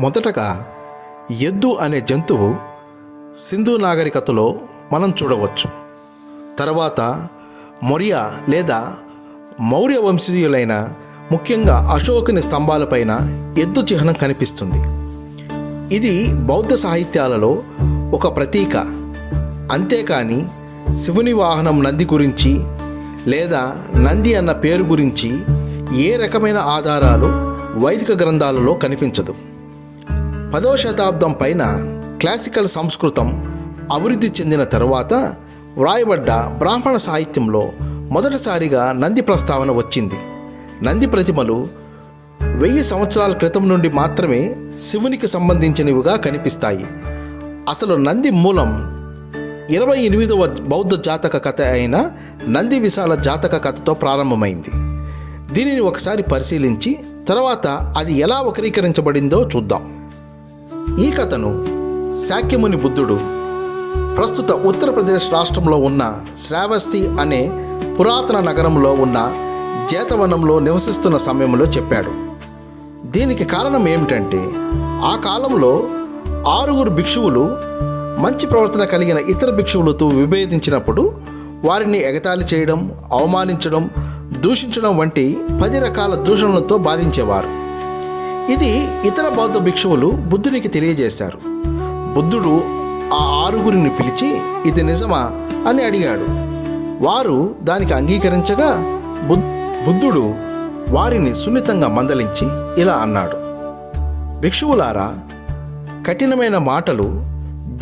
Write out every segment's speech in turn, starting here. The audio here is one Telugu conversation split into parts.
మొదటగా ఎద్దు అనే జంతువు సింధు నాగరికతలో మనం చూడవచ్చు. తర్వాత మొరియా లేదా మౌర్య వంశీయులైన ముఖ్యంగా అశోకుని స్తంభాలపైన ఎద్దు చిహ్నం కనిపిస్తుంది. ఇది బౌద్ధ సాహిత్యాలలో ఒక ప్రతీక. అంతేకాని శివుని వాహనం నంది గురించి లేదా నంది అన్న పేరు గురించి ఏ రకమైన ఆధారాలు వైదిక గ్రంథాలలో కనిపించదు. పదవ శతాబ్దం పైన క్లాసికల్ సంస్కృతం అభివృద్ధి చెందిన తరువాత వ్రాయబడ్డ బ్రాహ్మణ సాహిత్యంలో మొదటిసారిగా నంది ప్రస్తావన వచ్చింది. నంది ప్రతిమలు వెయ్యి సంవత్సరాల క్రితం నుండి మాత్రమే శివునికి సంబంధించినవిగా కనిపిస్తాయి. అసలు నంది మూలం ఇరవై ఎనిమిదవ బౌద్ధ జాతక కథ అయిన నంది విశాల జాతక కథతో ప్రారంభమైంది. దీనిని ఒకసారి పరిశీలించి తర్వాత అది ఎలా వక్రీకరించబడిందో చూద్దాం. ఈ కథను శాక్యముని బుద్ధుడు ప్రస్తుత ఉత్తరప్రదేశ్ రాష్ట్రంలో ఉన్న శ్రావస్తి అనే పురాతన నగరంలో ఉన్న జేతవనంలో నివసిస్తున్న సమయంలో చెప్పాడు. దీనికి కారణం ఏమిటంటే ఆ కాలంలో ఆరుగురు భిక్షువులు మంచి ప్రవర్తన కలిగిన ఇతర భిక్షువులతో విభేదించినప్పుడు వారిని ఎగతాళి చేయడం అవమానించడం దూషించడం వంటి పది రకాల దూషణలతో బాధించేవారు. ఇది ఇతర బౌద్ధ భిక్షువులు బుద్ధునికి తెలియజేశారు. బుద్ధుడు ఆ ఆరుగురిని పిలిచి ఇది నిజమా? అని అడిగాడు. వారు దానికి అంగీకరించగా బుద్ధుడు వారిని సున్నితంగా మందలించి ఇలా అన్నాడు. భిక్షువులారా కఠినమైన మాటలు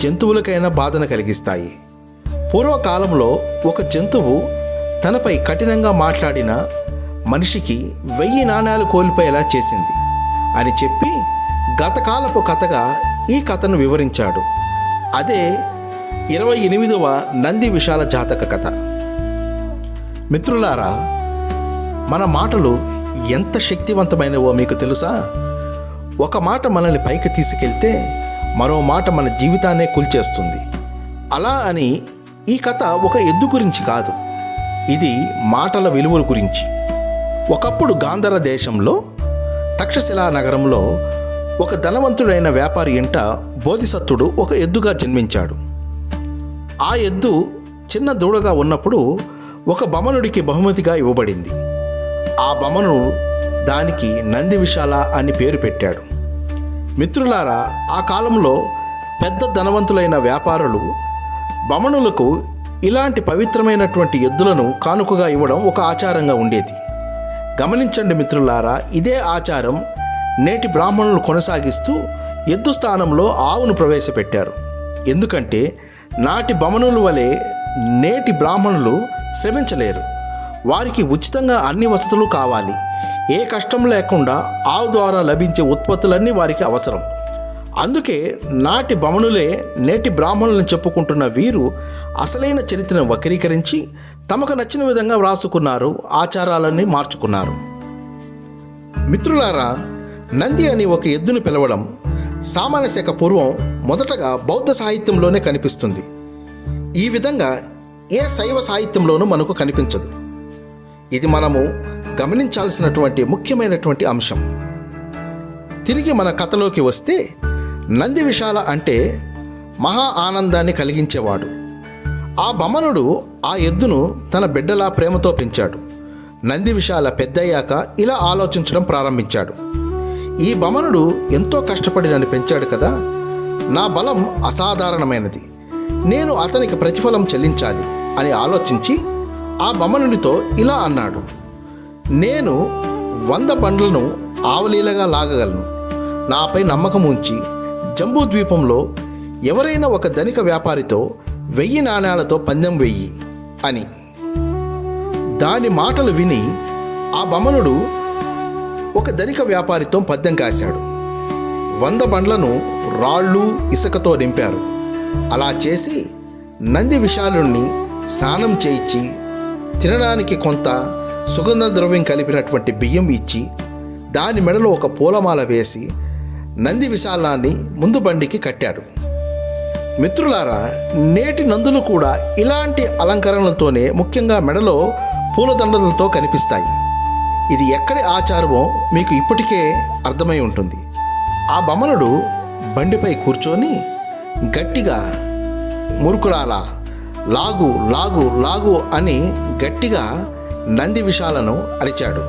జంతువులకైనా బాధను కలిగిస్తాయి. పూర్వకాలంలో ఒక జంతువు తనపై కఠినంగా మాట్లాడిన మనిషికి వెయ్యి నాణ్యాలు కోల్పోయేలా చేసింది. అని చెప్పి గతకాలపు కథగా ఈ కథను వివరించాడు. అదే ఇరవై ఎనిమిదవ నంది విశాల జాతక కథ. మిత్రులారా మన మాటలు ఎంత శక్తివంతమైనవో మీకు తెలుసా? ఒక మాట మనల్ని పైకి తీసుకెళ్తే మరో మాట మన జీవితాన్నే కూల్చేస్తుంది. అలా అని ఈ కథ ఒక ఎద్దు గురించి కాదు. ఇది మాటల విలువల గురించి. ఒకప్పుడు గాంధర దేశంలో తక్షశిలా నగరంలో ఒక ధనవంతుడైన వ్యాపారి ఇంట బోధిసత్తుడు ఒక ఎద్దుగా జన్మించాడు. ఆ ఎద్దు చిన్న దూడగా ఉన్నప్పుడు ఒక బమనుడికి బహుమతిగా ఇవ్వబడింది. ఆ బమను దానికి నంది విశాల అని పేరు పెట్టాడు. మిత్రులారా ఆ కాలంలో పెద్ద ధనవంతులైన వ్యాపారులు బమనులకు ఇలాంటి పవిత్రమైనటువంటి ఎద్దులను కానుకగా ఇవ్వడం ఒక ఆచారంగా ఉండేది. గమనించండి మిత్రులారా ఇదే ఆచారం నేటి బ్రాహ్మణులు కొనసాగిస్తూ ఎద్దు స్థానంలో ఆవును ప్రవేశపెట్టారు. ఎందుకంటే నాటి బమనుల వలె నేటి బ్రాహ్మణులు శ్రమించలేరు. వారికి ఉచితంగా అన్ని వసతులు కావాలి. ఏ కష్టం లేకుండా ఆవు ద్వారా లభించే ఉత్పత్తులన్నీ వారికి అవసరం. అందుకే నాటి బమనులే నేటి బ్రాహ్మణులను చెప్పుకుంటున్న వీరు అసలైన చరిత్రను వక్రీకరించి తమకు నచ్చిన విధంగా వ్రాసుకున్నారు ఆచారాలన్నీ మార్చుకున్నారు. మిత్రులారా నంది అని ఒక ఎద్దును పిలవడం సామాన్య శాఖ పూర్వం మొదటగా బౌద్ధ సాహిత్యంలోనే కనిపిస్తుంది. ఈ విధంగా ఏ శైవ సాహిత్యంలోనూ మనకు కనిపించదు. ఇది మనము గమనించాల్సినటువంటి ముఖ్యమైనటువంటి అంశం. తిరిగి మన కథలోకి వస్తే నంది విశాల అంటే మహా ఆనందాన్ని కలిగించేవాడు. ఆ భమనుడు ఆ ఎద్దును తన బిడ్డలా ప్రేమతో పెంచాడు. నంది విశాల పెద్దయ్యాక ఇలా ఆలోచించడం ప్రారంభించాడు. ఈ భమనుడు ఎంతో కష్టపడి నన్ను పెంచాడు కదా నా బలం అసాధారణమైనది. నేను అతనికి ప్రతిఫలం చెల్లించాలి అని ఆలోచించి ఆ భమనుడితో ఇలా అన్నాడు. నేను వంద బండ్లను ఆవలీలగా లాగగలను. నాపై నమ్మకం ఉంచి జంబూ ద్వీపంలో ఎవరైనా ఒక ధనిక వ్యాపారితో వెయ్యి నాణేలతో పందెం వెయ్యి అని. దాని మాటలు విని ఆ బమనుడు ఒక ధనిక వ్యాపారితో పద్యం కాశాడు. వంద బండ్లను రాళ్ళు ఇసుకతో నింపారు. అలా చేసి నంది విశాలుణ్ణి స్నానం చేయించి తినడానికి కొంత సుగంధ ద్రవ్యం కలిపినటువంటి బియ్యం ఇచ్చి దాని మెడలో ఒక పూలమాల వేసి నంది విశాలాన్ని ముందు బండికి కట్టాడు. మిత్రులారా నేటి నందులు కూడా ఇలాంటి అలంకరణలతోనే ముఖ్యంగా మెడలో పూలదండలతో కనిపిస్తాయి. ఇది ఎక్కడి ఆచారమో మీకు ఇప్పటికే అర్థమై ఉంటుంది. ఆ బమనుడు బండిపై కూర్చొని గట్టిగా మురుకురాలా లాగు లాగు లాగు అని గట్టిగా నంది విషాలను అరిచాడు.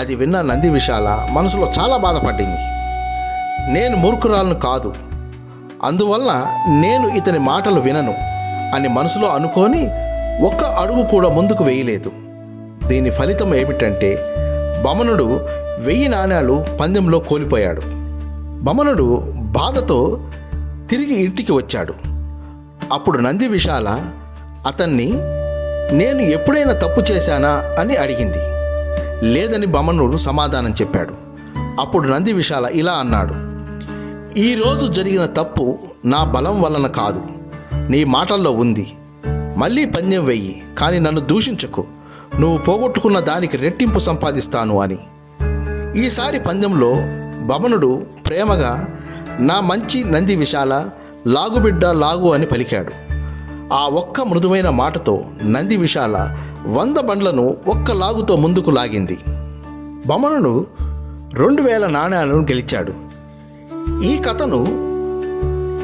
అది విన్న నంది విశాల మనసులో చాలా బాధపడింది. నేను మూర్ఖురాలను కాదు. అందువల్ల నేను ఇతని మాటలు వినను అని మనసులో అనుకొని ఒక్క అడుగు కూడా ముందుకు వేయలేదు. దీని ఫలితం ఏమిటంటే బమనుడు వెయ్యి నాణ్యాలు పందెంలో కోల్పోయాడు. బమనుడు బాధతో తిరిగి ఇంటికి వచ్చాడు. అప్పుడు నంది విశాల అతన్ని నేను ఎప్పుడైనా తప్పు చేశానా అని అడిగింది. లేదని బమనుడు సమాధానం చెప్పాడు. అప్పుడు నంది విశాల ఇలా అన్నాడు. ఈరోజు జరిగిన తప్పు నా బలం వలన కాదు. నీ మాటల్లో ఉంది. మళ్ళీ పందెం వెయ్యి కానీ నన్ను దూషించకు. నువ్వు పోగొట్టుకున్న దానికి రెట్టింపు సంపాదిస్తాను అని. ఈసారి పందెంలో బమనుడు ప్రేమగా నా మంచి నంది విశాల లాగుబిడ్డ లాగు అని పలికాడు. ఆ ఒక్క మృదువైన మాటతో నంది విశాల వంద బండ్లను ఒక్క లాగుతో ముందుకు లాగింది. బమనుడు రెండు వేల నాణ్యాలను గెలిచాడు. ఈ కథను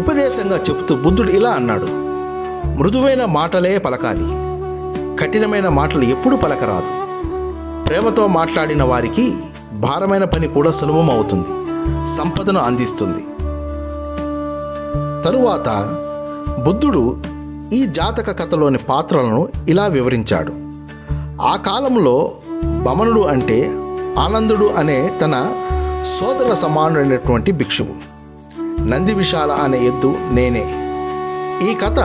ఉపదేశంగా చెబుతూ బుద్ధుడు ఇలా అన్నాడు. మృదువైన మాటలే పలకాలి. కఠినమైన మాటలు ఎప్పుడు పలకరాదు. ప్రేమతో మాట్లాడిన వారికి భారమైన పని కూడా సులభం అవుతుంది. సంపదను అందిస్తుంది. తరువాత బుద్ధుడు ఈ జాతక కథలోని పాత్రలను ఇలా వివరించాడు. ఆ కాలంలో బమనుడు అంటే ఆనందుడు అనే తన సోదర సమానుడైనటువంటి భిక్షువు. నంది విశాల అనే ఎద్దు నేనే. ఈ కథ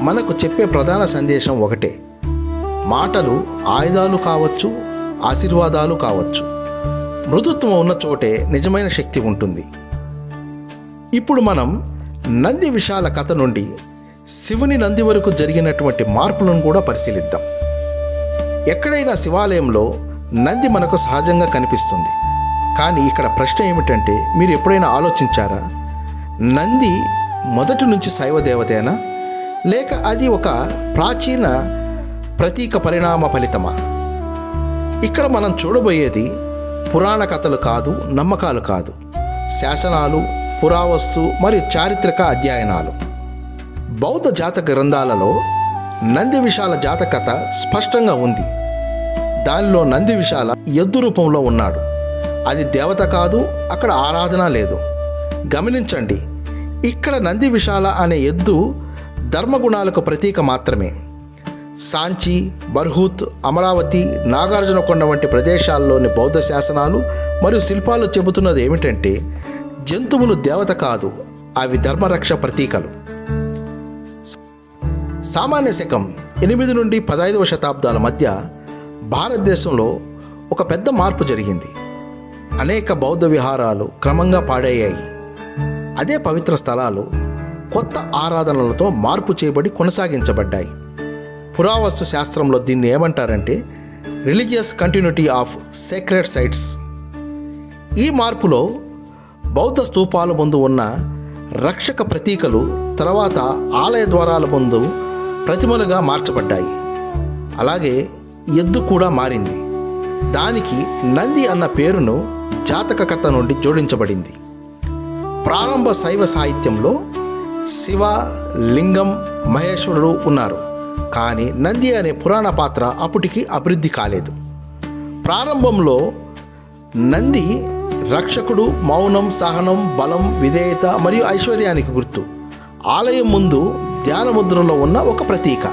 మనకు చెప్పే ప్రధాన సందేశం ఒకటే. మాటలు ఆయుధాలు కావచ్చు ఆశీర్వాదాలు కావచ్చు. మృదుత్వం ఉన్న చోటే నిజమైన శక్తి ఉంటుంది. ఇప్పుడు మనం నంది విశాల కథ నుండి శివుని నంది వరకు జరిగినటువంటి మార్పులను కూడా పరిశీలిద్దాం. ఎక్కడైనా శివాలయంలో నంది మనకు సహజంగా కనిపిస్తుంది. కానీ ఇక్కడ ప్రశ్న ఏమిటంటే మీరు ఎప్పుడైనా ఆలోచించారా? నంది మొదటి నుంచి శైవ దేవతేనా లేక అది ఒక ప్రాచీన ప్రతీక పరిణామ ఫలితమా? ఇక్కడ మనం చూడబోయేది పురాణ కథలు కాదు నమ్మకాలు కాదు. శాసనాలు పురావస్తు మరియు చారిత్రక అధ్యయనాలు. బౌద్ధ జాతక గ్రంథాలలో నంది విశాల జాతకథ స్పష్టంగా ఉంది. దానిలో నంది విశాల ఎద్దు రూపంలో ఉన్నాడు. అది దేవత కాదు అక్కడ ఆరాధన లేదు. గమనించండి ఇక్కడ నంది విశాల అనే ఎద్దు ధర్మగుణాలకు ప్రతీక మాత్రమే. సాంచి బర్హూత్ అమరావతి నాగార్జునకొండ వంటి ప్రదేశాల్లోని బౌద్ధ శాసనాలు మరియు శిల్పాలు చెబుతున్నది ఏమిటంటే జంతువులు దేవత కాదు అవి ధర్మరక్ష ప్రతీకలు. సామాన్య శకం ఎనిమిది నుండి పదహైదవ శతాబ్దాల మధ్య భారతదేశంలో ఒక పెద్ద మార్పు జరిగింది. అనేక బౌద్ధ విహారాలు క్రమంగా పాడయ్యాయి. అదే పవిత్ర స్థలాలు కొత్త ఆరాధనలతో మార్పు చేయబడి కొనసాగించబడ్డాయి. పురావస్తు శాస్త్రంలో దీన్ని ఏమంటారంటే religious continuity of sacred sites. ఈ మార్పులో బౌద్ధ స్తూపాల ముందు ఉన్న రక్షక ప్రతీకలు తర్వాత ఆలయ ద్వారాల ముందు ప్రతిమలుగా మార్చబడ్డాయి. అలాగే ఎద్దు కూడా మారింది. దానికి నంది అన్న పేరును జాతకకథ నుండి జోడించబడింది. ప్రారంభ శైవ సాహిత్యంలో శివ లింగం మహేశ్వరుడు ఉన్నారు. కానీ నంది అనే పురాణ పాత్ర అప్పటికి అభివృద్ధి కాలేదు. ప్రారంభంలో నంది రక్షకుడు మౌనం సహనం బలం విధేయత మరియు ఐశ్వర్యానికి గుర్తు. ఆలయం ముందు ధ్యాన ముద్రలో ఉన్న ఒక ప్రతీక.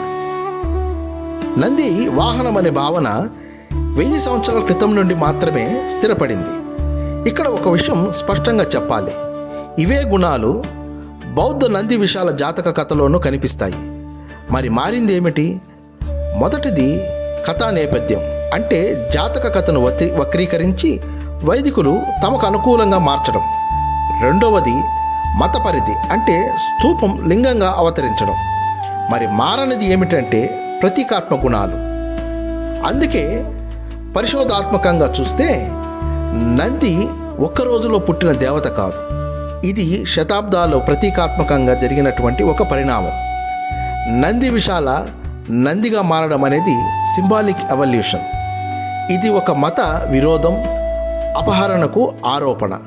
నంది వాహనం అనే భావన వెయ్యి సంవత్సరాల క్రితం నుండి మాత్రమే స్థిరపడింది. ఇక్కడ ఒక విషయం స్పష్టంగా చెప్పాలి. ఇవే గుణాలు బౌద్ధ నంది విషాల జాతక కథలోనూ కనిపిస్తాయి. మరి మారింది ఏమిటి? మొదటిది కథా నేపథ్యం. అంటే జాతక కథను వక్రీ వక్రీకరించి వైదికులు తమకు అనుకూలంగా మార్చడం. రెండవది మత పరిధి అంటే స్థూపం లింగంగా అవతరించడం. మరి మారనిది ఏమిటంటే ప్రతీకాత్మ గుణాలు. అందుకే పరిశోధాత్మకంగా చూస్తే నంది ఒక్క రోజులో పుట్టిన దేవత కాదు. ఇది శతాబ్దాల్లో ప్రతీకాత్మకంగా జరిగినటువంటి ఒక పరిణామం. నంది విశాల నందిగా మారడం అనేది సింబాలిక్ ఎవల్యూషన్. ఇది ఒక మత విరోధం అపహరణకు ఆరోపణ.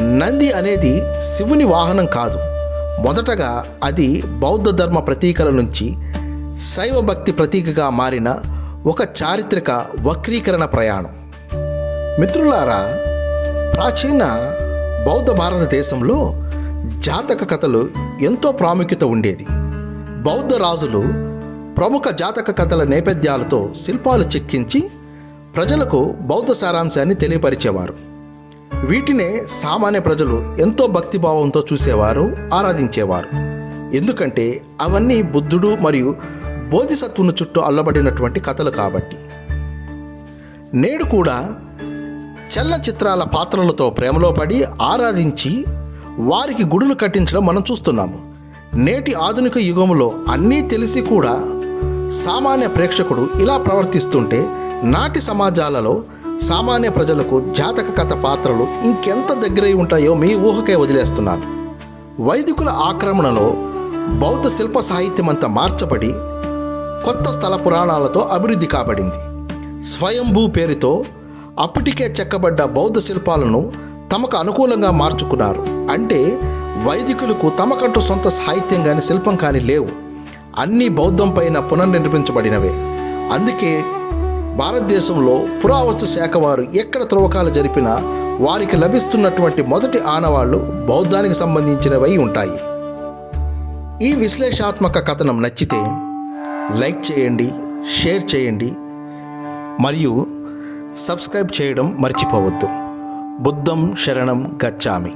నంది అనేది శివుని వాహనం కాదు. మొదటగా అది బౌద్ధ ధర్మ ప్రతీకల నుంచి శైవ భక్తి ప్రతీకగా మారిన ఒక చారిత్రక వక్రీకరణ ప్రయాణం. మిత్రులారా ప్రాచీన బౌద్ధ భారతదేశంలో జాతక కథలు ఎంతో ప్రాముఖ్యత ఉండేది. బౌద్ధ రాజులు ప్రముఖ జాతక కథల నేపథ్యాలతో శిల్పాలు చెక్కించి ప్రజలకు బౌద్ధ సారాంశాన్ని తెలియపరిచేవారు. వీటినే సామాన్య ప్రజలు ఎంతో భక్తిభావంతో చూసేవారు ఆరాధించేవారు. ఎందుకంటే అవన్నీ బుద్ధుడు మరియు బోధిసత్వుని చుట్టూ అల్లబడినటువంటి కథలు కాబట్టి. నేడు కూడా చలనచిత్రాల పాత్రలతో ప్రేమలో పడి ఆరాధించి వారికి గుడులు కట్టించడం మనం చూస్తున్నాము. నేటి ఆధునిక యుగంలో అన్నీ తెలిసి కూడా సామాన్య ప్రేక్షకుడు ఇలా ప్రవర్తిస్తుంటే నాటి సమాజాలలో సామాన్య ప్రజలకు జాతక కథ పాత్రలు ఇంకెంత దగ్గరై ఉంటాయో మీ ఊహకే వదిలేస్తున్నాను. వైదికుల ఆక్రమణలో బౌద్ధ శిల్ప సాహిత్యం అంతా మార్చబడి కొత్త స్థల పురాణాలతో అభివృద్ధి కాబడింది. స్వయంభూ పేరుతో అప్పటికే చెక్కబడ్డ బౌద్ధ శిల్పాలను తమకు అనుకూలంగా మార్చుకున్నారు. అంటే వైదికులకు తమకంటూ సొంత సాహిత్యం కానీ శిల్పం కానీ లేవు. అన్నీ బౌద్ధం పైన పునర్నిర్మించబడినవే. అందుకే భారతదేశంలో పురావస్తు శాఖ వారు ఎక్కడ త్రవ్వకాలు జరిపినా వారికి లభిస్తున్నటువంటి మొదటి ఆనవాళ్ళు బౌద్ధానికి సంబంధించినవై ఉంటాయి. ఈ విశ్లేషాత్మక కథనం నచ్చితే లైక్ చేయండి షేర్ చేయండి. మరియు సబ్స్క్రైబ్ చేయడం మర్చిపోవద్దు. బుద్ధం శరణం గచ్చామి.